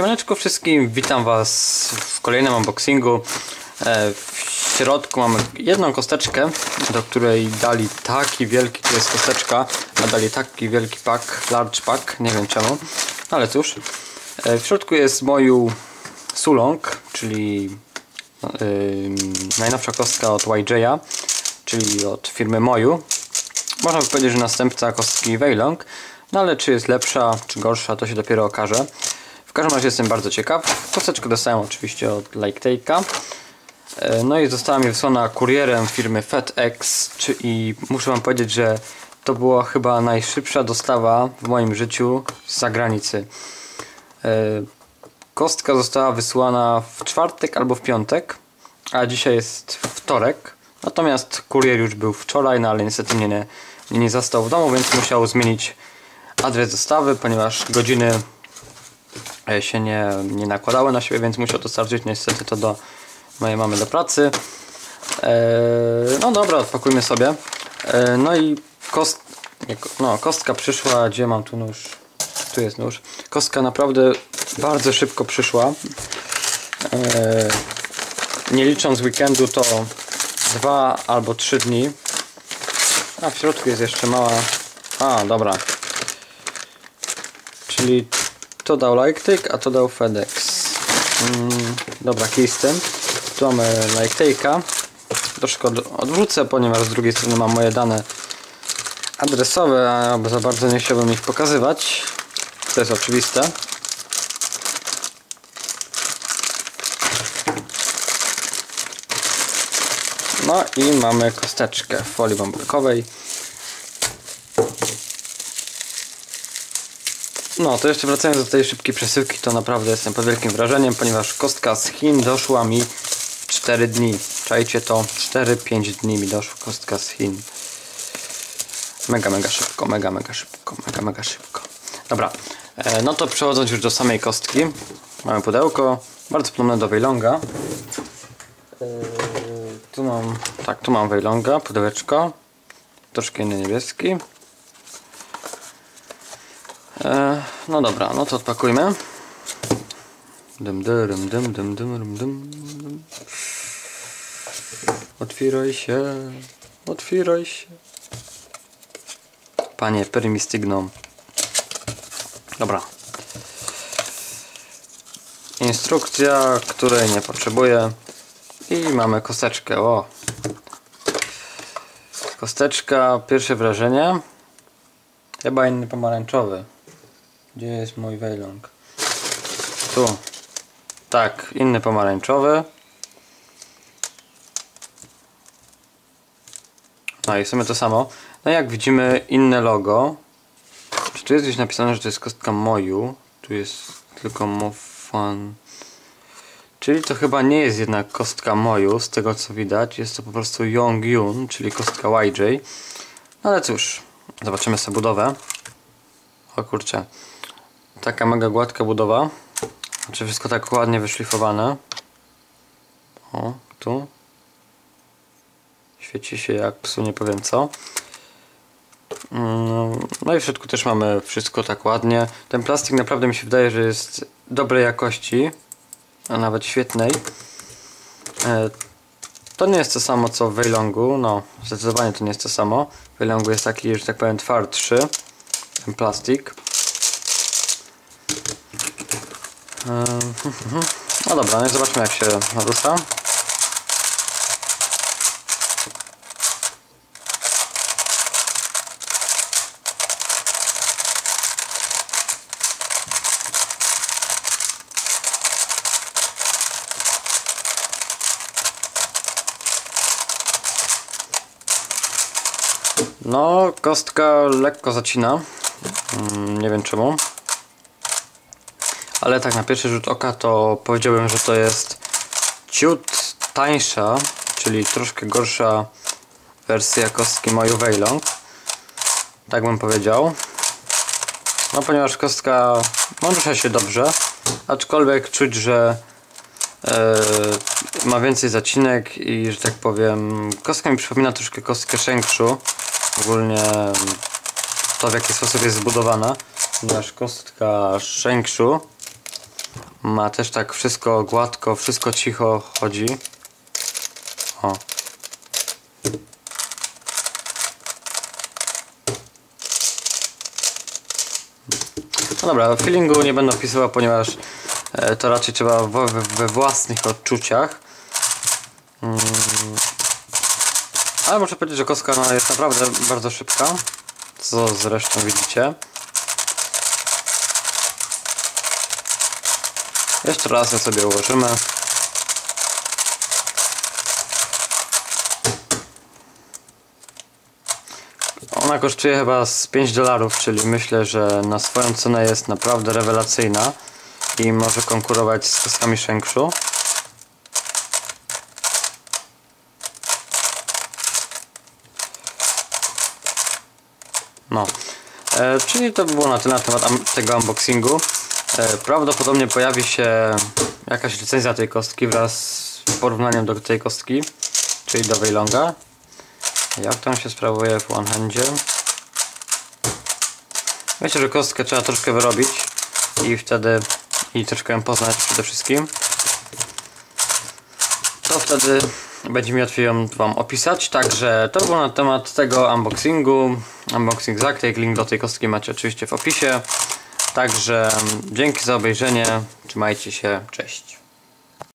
Siemaneczko wszystkim, witam was w kolejnym unboxingu. E, W środku mamy jedną kosteczkę, do której dali taki wielki, tu jest kosteczka, a dali taki wielki pack, large pack, nie wiem czemu, ale cóż. E, W środku jest moju Sulong, czyli yy, najnowsza kostka od YJ'a, czyli od firmy Moju. Można by powiedzieć, że następca kostki Weilong, no ale czy jest lepsza, czy gorsza, to się dopiero okaże. Każdym razie jestem bardzo ciekaw. Kosteczkę dostałem oczywiście od Take'a. E, No i została mi wysłana kurierem firmy FedEx czy- i muszę wam powiedzieć, że to była chyba najszybsza dostawa w moim życiu z zagranicy. E, Kostka została wysłana w czwartek albo w piątek, a dzisiaj jest wtorek. Natomiast kurier już był wczoraj, no ale niestety mnie nie, nie zastał w domu, więc musiał zmienić adres dostawy, ponieważ godziny się nie, nie nakładały na siebie, więc musiał dostarczyć niestety to do mojej mamy do pracy. E, no dobra, odpakujmy sobie. E, no i kost, no, kostka przyszła, gdzie mam tu nóż? Tu jest nóż. Kostka naprawdę bardzo szybko przyszła. E, nie licząc weekendu to dwa albo trzy dni. A w środku jest jeszcze mała. A, dobra. Czyli to dał LikeTake, a to dał FedEx. Mm, dobra, tym. Tu mamy LikeTake'a. Troszkę od, odwrócę, ponieważ z drugiej strony mam moje dane adresowe, a za bardzo nie chciałbym ich pokazywać. To jest oczywiste. No i mamy kosteczkę w folii bambukowej. No, to jeszcze wracając do tej szybkiej przesyłki, to naprawdę jestem pod wielkim wrażeniem, ponieważ kostka z Chin doszła mi w 4 dni. Czajcie to, 4-5 dni mi doszła kostka z Chin. Mega, mega szybko, mega, mega szybko, mega, mega szybko. Dobra, e, no to przechodząc już do samej kostki. Mamy pudełko, bardzo podobne do Weilonga. E, Tu mam, tak, tu mam Weilonga, pudełeczko. Troszkę inny niebieski. E, no dobra, no to odpakujmy. Dym, dym, dym, dym, dym, dym, dym. Otwieraj się, otwieraj się. Panie, pery. Dobra. Instrukcja, której nie potrzebuję. I mamy kosteczkę, o. Kosteczka, pierwsze wrażenie. Chyba inny pomarańczowy. Gdzie jest mój Weilong? Tu. Tak, inny pomarańczowy. No i w sumie to samo. No jak widzimy inne logo. Czy tu jest gdzieś napisane, że to jest kostka Moju? Tu jest tylko Mofan. Czyli to chyba nie jest jednak kostka Moju, z tego co widać. Jest to po prostu Yongyun, czyli kostka YJ. No ale cóż, zobaczymy sobie budowę. O kurczę. Taka mega gładka budowa. Znaczy wszystko tak ładnie wyszlifowane. O, tu. Świeci się jak psu, nie powiem co. Mm, No i w środku też mamy wszystko tak ładnie. Ten plastik naprawdę mi się wydaje, że jest dobrej jakości, a nawet świetnej. E, To nie jest to samo co w Weilongu, no zdecydowanie to nie jest to samo. W Weilongu jest taki, że tak powiem, twardszy ten plastik. E, No dobra, no i zobaczmy jak się rusza. No, kostka lekko zacina. Mm, Nie wiem czemu. Ale tak na pierwszy rzut oka to powiedziałbym, że to jest ciut tańsza, czyli troszkę gorsza wersja kostki Moju Weilong. Tak bym powiedział. No ponieważ kostka rusza się dobrze, aczkolwiek czuć, że e, ma więcej zacinek i że tak powiem kostka mi przypomina troszkę kostkę Shengshu. Ogólnie to w jaki sposób jest zbudowana, ponieważ kostka Shengshu Ma też tak wszystko gładko, wszystko cicho chodzi. O. No dobra, feelingu nie będę opisywał, ponieważ e, to raczej trzeba we, we, we własnych odczuciach. Mm. Ale muszę powiedzieć, że kostka no, jest naprawdę bardzo szybka, co zresztą widzicie. Jeszcze raz sobie ułożymy. Ona kosztuje chyba z 5 dolarów, czyli myślę, że na swoją cenę jest naprawdę rewelacyjna i może konkurować z kostkami Shankshu. No, e, czyli to by było na tyle na temat tego unboxingu. E, prawdopodobnie pojawi się jakaś recenzja tej kostki wraz z porównaniem do tej kostki, czyli do Weilonga. Jak tam się sprawuje w one handzie? Myślę, że kostkę trzeba troszkę wyrobić i wtedy i troszkę ją poznać przede wszystkim. To wtedy będzie mi łatwiej ją Wam opisać. Także to było na temat tego unboxingu. Unboxing Zactek. Link do tej kostki macie oczywiście w opisie. Także dzięki za obejrzenie. Trzymajcie się. Cześć.